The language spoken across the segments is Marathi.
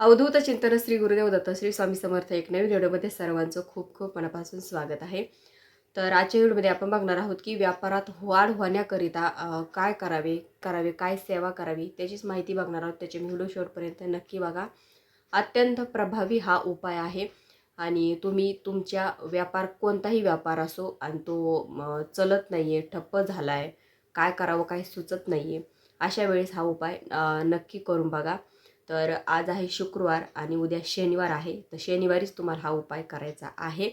अवधूत चिंतन श्री गुरुदेव दत्त श्री स्वामी समर्थ एक नवीन व्हिडिओमध्ये सर्वांचं खूप खूप मनापासून स्वागत आहे. तर आजच्या व्हिडिओमध्ये आपण बघणार आहोत की व्यापारात वाढ होण्याकरिता काय करावे करावे काय सेवा करावी त्याचीच माहिती बघणार आहोत. त्याचे व्हिडिओ शेवटपर्यंत नक्की बघा. अत्यंत प्रभावी हा उपाय आहे आणि तुम्ही तुमच्या व्यापार कोणताही व्यापार असो आणि तो चलत नाही आहे ठप्प झाला आहे काय करावं काय सुचत नाही आहे अशा वेळेस हा उपाय नक्की करून बघा. तर आज आहे शुक्रवार आणि उद्या शनिवार आहे. तर शनिवारीच तुम्हाला हा उपाय करायचा आहे.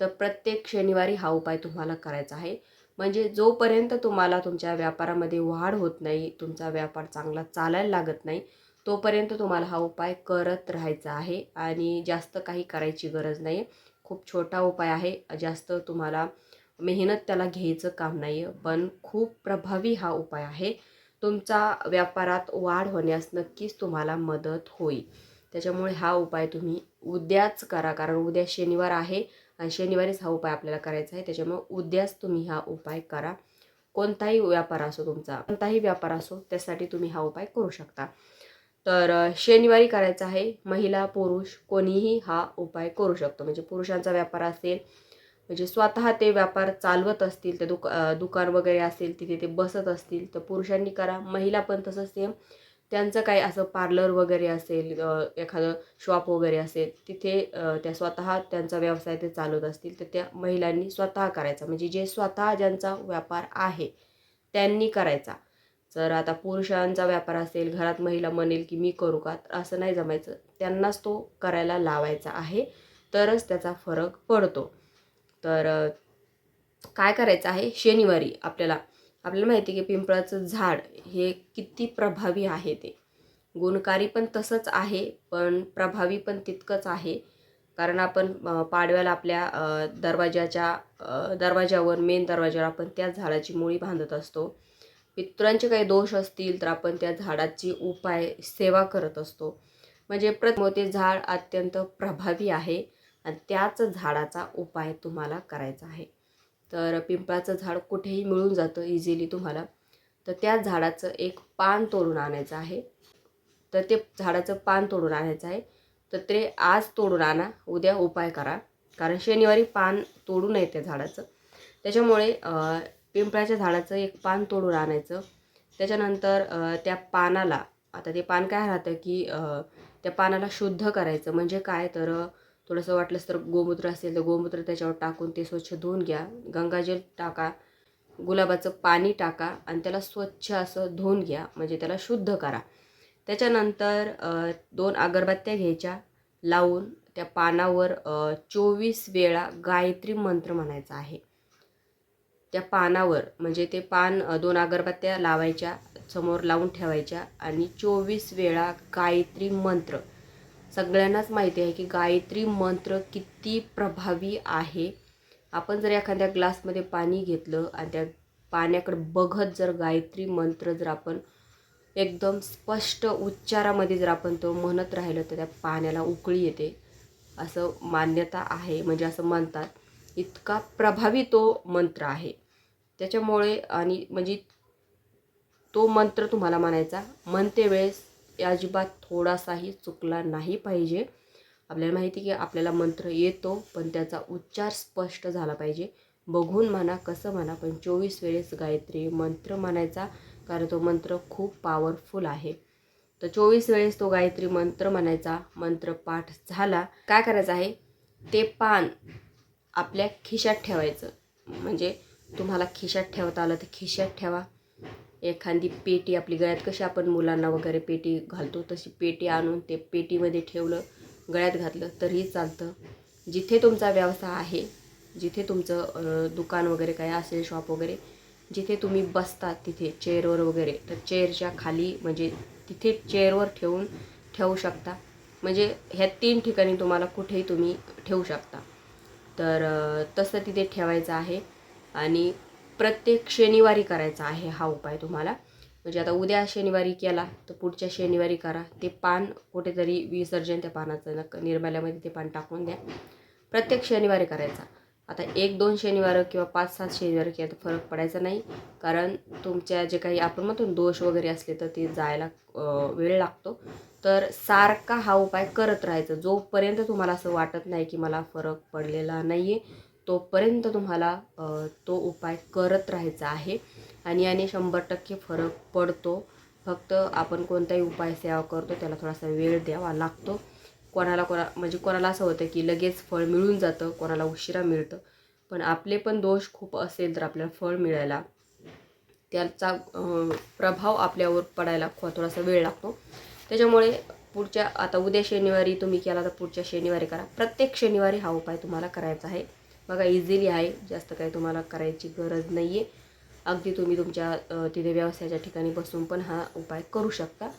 तर प्रत्येक शनिवारी हा उपाय तुम्हाला करायचा आहे. म्हणजे जोपर्यंत तुम्हाला तुमच्या व्यापारामध्ये वाढ होत नाही तुमचा व्यापार चांगला चालायला लागत नाही तोपर्यंत तुम्हाला हा उपाय करत राहायचा आहे. आणि जास्त काही करायची गरज नाही खूप छोटा उपाय आहे. जास्त तुम्हाला मेहनत त्याला घ्यायचं काम नाही आहे पण खूप प्रभावी हा उपाय आहे. तुमचा व्यापारात वाढ होण्यास नक्कीच तुम्हाला मदत होईल. त्याच्यामुळे हा उपाय तुम्ही उद्याच करा कारण उद्या शनिवार आहे आणि शनिवारीच हा उपाय आपल्याला करायचा आहे. त्याच्यामुळे उद्याच तुम्ही हा उपाय करा. कोणताही व्यापार असो तुमचा कोणताही व्यापार असो त्यासाठी तुम्ही हा उपाय करू शकता. तर शनिवारी करायचा आहे महिला पुरुष कोणीही हा उपाय करू शकतो. म्हणजे पुरुषांचा व्यापार असेल म्हणजे स्वतः ते व्यापार चालवत असतील ते दुका दुकान वगैरे असेल तिथे ते बसत असतील तर पुरुषांनी करा. महिला पण तसंच सेम त्यांचं काही असं पार्लर वगैरे असेल एखादं शॉप वगैरे असेल तिथे त्या स्वतः त्यांचा व्यवसाय ते चालवत असतील तर त्या महिलांनी स्वतः करायचा. म्हणजे जे स्वतः ज्यांचा व्यापार आहे त्यांनी करायचा. जर आता पुरुषांचा व्यापार असेल घरात महिला म्हणेल की मी करू का तर असं नाही जमायचं. त्यांनाच तो करायला लावायचा आहे तरच त्याचा फरक पडतो. तर काय करायचं आहे? शनिवारी आपल्याला आपल्याला माहिती आहे की पिंपळाचं झाड हे किती प्रभावी आहे ते. गुणकारी पण तसंच आहे पण प्रभावी पण तितकंच आहे. कारण आपण पाडव्याला आपल्या दरवाजाच्या दरवाजावर मेन दरवाजावर आपण त्या झाडाची मुळी बांधत असतो. पितरांचे काही दोष असतील तर आपण त्या झाडाची उपाय सेवा करत असतो. म्हणजे प्रथम ते झाड अत्यंत प्रभावी आहे. आणि त्याच झाडाचा उपाय तुम्हाला करायचा आहे. तर पिंपळाचं झाड कुठेही मिळून जातं इझिली तुम्हाला. तर त्या झाडाचं एक पान तोडून आणायचं आहे. तर ते झाडाचं पान तोडून आणायचं आहे. तर ते आज तोडून आणा उद्या उपाय करा. कारण शनिवारी पान तोडू नये त्या झाडाचं. त्याच्यामुळे पिंपळाच्या झाडाचं एक पान तोडून आणायचं. त्याच्यानंतर त्या पानाला आता ते पान काय राहतं की त्या पानाला शुद्ध करायचं. म्हणजे काय? तर थोडंसं वाटलंच तर गोमूत्र असेल तर गोमूत्र त्याच्यावर टाकून ते स्वच्छ धुवून घ्या. गंगाजल टाका गुलाबाचं पाणी टाका आणि त्याला स्वच्छ असं धुवून घ्या. म्हणजे त्याला शुद्ध करा. त्याच्यानंतर दोन अगरबत्त्या घ्यायच्या. लावून त्या पानावर चोवीस वेळा गायत्री मंत्र म्हणायचा आहे. त्या पानावर म्हणजे ते पान दोन अगरबत्त्या लावायच्या समोर लावून ठेवायच्या आणि चोवीस वेळा गायत्री मंत्र. सगळ्यांनाच माहिती आहे की गायत्री मंत्र किती प्रभावी आहे. आपण जर एखाद्या ग्लासमध्ये पाणी घेतलं आणि त्या पाण्याकडे बघत जर गायत्री मंत्र जर आपण एकदम स्पष्ट उच्चारामध्ये जर आपण तो म्हणत राहिलं तर त्या पाण्याला उकळी येते. असं मान्यता आहे म्हणजे असं म्हणतात. इतका प्रभावी तो मंत्र आहे. त्याच्यामुळे आणि म्हणजे तो मंत्र तुम्हाला म्हणायचा म्हणते वेळेस अजिबात थोडासाही चुकला नाही पाहिजे. आपल्याला माहिती की आपल्याला मंत्र येतो पण त्याचा उच्चार स्पष्ट झाला पाहिजे. बघून म्हणा कसं म्हणा पण चोवीस वेळेस गायत्री मंत्र म्हणायचा कारण तो मंत्र खूप पॉवरफुल आहे. तर चोवीस वेळेस तो गायत्री मंत्र म्हणायचा मंत्र पाठ झाला. काय करायचं आहे? ते पान आपल्या खिशात ठेवायचं. म्हणजे तुम्हाला खिशात ठेवता आलं तर खिशात ठेवा. एखादी पेटी आपली गळ्यात कशी आपण मुलांना वगैरे पेटी घालतो तशी पेटी आणून ते पेटीमध्ये ठेवलं गळ्यात घातलं तरीही चालतं. जिथे तुमचा व्यवसाय आहे जिथे तुमचं दुकान वगैरे काय असेल शॉप वगैरे जिथे तुम्ही बसता तिथे चेअरवर वगैरे तर चेअरच्या खाली म्हणजे तिथे चेअरवर ठेवून ठेवू शकता. म्हणजे ह्या तीन ठिकाणी तुम्हाला कुठेही तुम्ही ठेवू शकता. तर तसं तिथे ठेवायचं आहे. आणि प्रत्येक शनिवारी करायचा आहे हा उपाय तुम्हाला. म्हणजे आता उद्या शनिवारी केला तर पुढच्या शनिवारी करा. ते पान कुठेतरी विसर्जन त्या पानाचं नक निर्माल्यामध्ये ते पान टाकून द्या. प्रत्येक शनिवारी करायचा. आता एक दोन शनिवार किंवा पाच सात शनिवार केला तर फरक पडायचा नाही. कारण तुमच्या जे काही आपण म्हणतो दोष वगैरे असले तर ते जायला वेळ लागतो. तर सारखा हा उपाय करत राहायचा. जोपर्यंत तुम्हाला असं वाटत नाही की मला फरक पडलेला नाही आहे तोपर्यंत तुम्हाला तो उपाय करत राहायचा आहे. आणि याने शंभर टक्के फरक पडतो. फक्त आपण कोणताही उपाय सेवा करतो त्याला थोडासा वेळ द्यावा लागतो. कोणाला कोणा म्हणजे कोणाला असं होतं की लगेच फळ मिळून जातं कोणाला उशिरा मिळतं. पण आपले पण दोष खूप असेल तर आपल्याला फळ मिळायला. त्याचा प्रभाव आपल्यावर पडायला खो थोडासा वेळ लागतो. त्याच्यामुळे पुढच्या आता उद्या शनिवारी तुम्ही केला तर पुढच्या शनिवारी करा. प्रत्येक शनिवारी हा उपाय तुम्हाला करायचा आहे. बघा इझिली आहे. जास्त काही तुम्हाला करायची गरज नाही आहे अगदी तुम्ही तुमच्या तिथे व्यवसायाच्या ठिकाणी बसून पण हा उपाय करू शकता.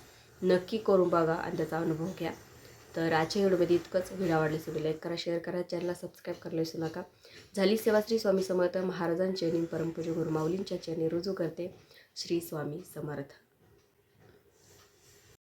नक्की करून बघा आणि त्याचा अनुभव घ्या. तर आजच्या व्हिडिओमध्ये इतकंच. व्हिडिओ आवडले व्हिडिओ लाईक करा शेअर करा. चॅनलला सबस्क्राईब करायला विसरू नका. झाली सेवा श्री स्वामी समर्थ महाराजांचे आणि परमपूज्य गुरुमाऊलींच्या चरणी रुजू करते. श्री स्वामी समर्थ.